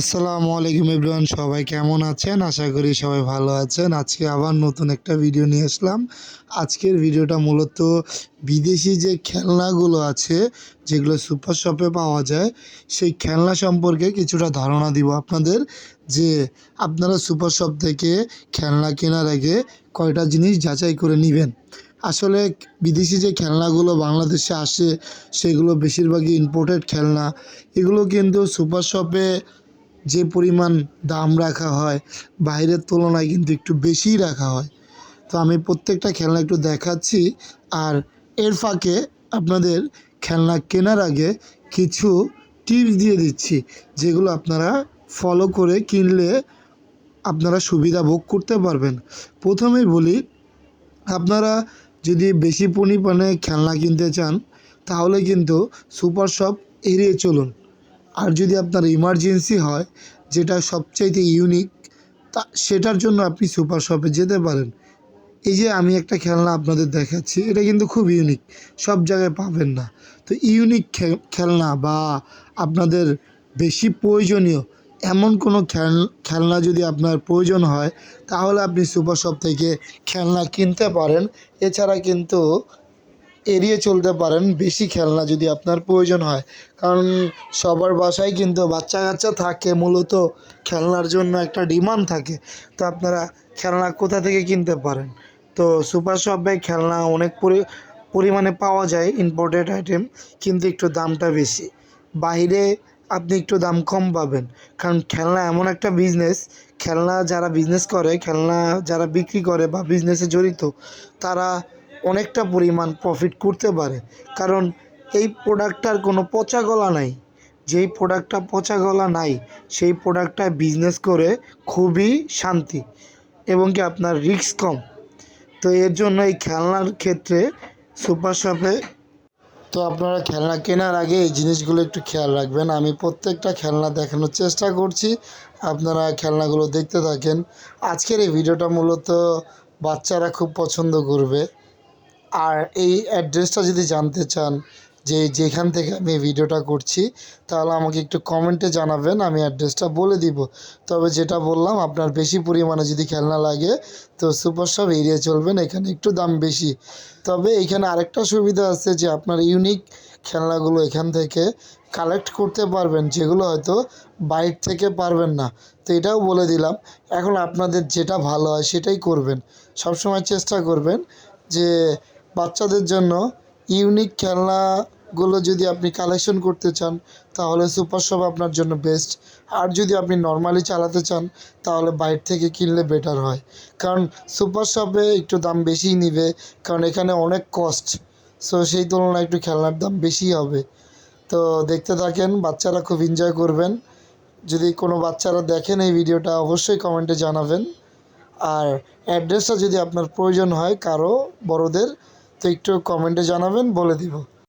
আসসালামু আলাইকুম এভরিওয়ান, সবাই কেমন আছেন? আশা করি সবাই ভালো আছেন। আজকে আবার নতুন একটা ভিডিও নিয়ে আসলাম। আজকের ভিডিওটা মূলত বিদেশি যে খেলনাগুলো আছে, যেগুলো সুপার শপে পাওয়া যায়, সেই খেলনা সম্পর্কে কিছুটা ধারণা দিব আপনাদের। যে আপনারা সুপার শপ থেকে খেলনা কেনার আগে কয়টা জিনিস যাচাই করে নেবেন? আসলে বিদেশি যে খেলনাগুলো বাংলাদেশে আসে, সেগুলো বেশিরভাগই ইম্পোর্টেড খেলনা। এগুলো কিন্তু সুপার শপে যে পরিমাণ দাম রাখা হয়, বাইরের তুলনায় কিন্তু একটু বেশিই রাখা হয়। তো আমি প্রত্যেকটা খেলনা একটু দেখাচ্ছি। আর এর ফাঁকে আপনাদের খেলনা কেনার আগে কিছু টিপস দিয়ে দিচ্ছি, যেগুলো আপনারা ফলো করে কিনলে আপনারা সুবিধা ভোগ করতে পারবেন। প্রথমেই বলি, আপনারা যদি বেশি পরিমাণে খেলনা কিনতে চান, তাহলে কিন্তু সুপার শপ এড়িয়ে চলুন। আর যদি আপনার ইমার্জেন্সি হয়, যেটা সবচাইতে ইউনিক তা সেটার জন্য আপনি সুপার শপে যেতে পারেন। এই যে আমি একটা খেলনা আপনাদের দেখাচ্ছি, এটা কিন্তু খুব ইউনিক সব জায়গায় পাবেন না। তো ইউনিক খেলনা বা আপনাদের বেশি প্রয়োজনীয় এমন কোনো খেল, খেলনা যদি আপনার প্রয়োজন হয়, তাহলে আপনি সুপার শপ থেকে খেলনা কিনতে পারেন। এছাড়া কিন্তু এড়িয়ে চলতে পারেন, বেশি খেলনা যদি আপনার প্রয়োজন হয়। কারণ সবার বাসায় কিন্তু বাচ্চা কাচ্চা থাকে, মূলত খেলনার জন্য একটা ডিমান্ড থাকে। তো আপনারা খেলনা কোথা থেকে কিনতে পারেন? তো সুপার শপে খেলনা অনেক পরি, পরিমাণে পাওয়া যায় ইম্পোর্টেড আইটেম কিন্তু একটু দামটা বেশি। বাইরে আপনি একটু দাম কম পাবেন, কারণ খেলনা এমন একটা বিজনেস খেলনা যারা বিজনেস করে, খেলনা যারা বিক্রি করে বা বিজনেসে জড়িত, তারা অনেকটা পরিমাণ প্রফিট করতে পারে। কারণ এই প্রোডাক্টটার কোনো পচা গলা নাই। যেই প্রোডাক্টটা পচা গলা নাই, সেই প্রোডাক্টটা বিজনেস করে খুবই শান্তি এবং কি আপনার রিস্ক কম। তো এর জন্য এই খেলনার ক্ষেত্রে সুপার শপে তো আপনারা খেলনা কেনার আগে এই জিনিসগুলো একটু খেয়াল রাখবেন। আমি প্রত্যেকটা খেলনা দেখানোর চেষ্টা করছি। আপনারা খেলনাগুলো দেখতে থাকেন। আজকের এই ভিডিওটা মূলত বাচ্চারা খুব পছন্দ করবে। আর এই অ্যাড্রেসটা যদি জানতে চান যে যেখান থেকে আমি ভিডিওটা করছি, তাহলে আমাকে একটু কমেন্টে জানাবেন, আমি অ্যাড্রেসটা বলে দিব। তবে যেটা বললাম, আপনার বেশি পরিমাণে যদি খেলনা লাগে, তো সুপার শপ এড়িয়ে চলবেন, এখানে একটু দাম বেশি। তবে এখানে আরেকটা সুবিধা আছে যে, আপনার ইউনিক খেলনাগুলো এখান থেকে কালেক্ট করতে পারবেন, যেগুলো হয়তো বাইর থেকে পারবেন না। তো এটাও বলে দিলাম, এখন আপনাদের যেটা ভালো হয় সেটাই করবেন। সবসময় চেষ্টা করবেন যে বাচ্চাদের জন্য ইউনিক খেলনাগুলো যদি আপনি কালেকশন করতে চান, তাহলে সুপার শপ আপনার জন্য বেস্ট আর যদি আপনি নর্মালি চালাতে চান, তাহলে বাইরে থেকে কিনলে বেটার হয়। কারণ সুপার শপে একটু দাম বেশিই নিবে, কারণ এখানে অনেক কস্ট সো সেই তুলনায় একটু খেলনার দাম বেশি হবে। তো দেখতে থাকেন, বাচ্চারা খুব এনজয় করবেন। যদি কোনো বাচ্চারা দেখেন এই ভিডিওটা, অবশ্যই কমেন্টে জানাবেন। আর অ্যাড্রেসটা যদি আপনার প্রয়োজন হয়, কারও, বড়দের তো একটু কমেন্টে জানাবেন বলে দিব।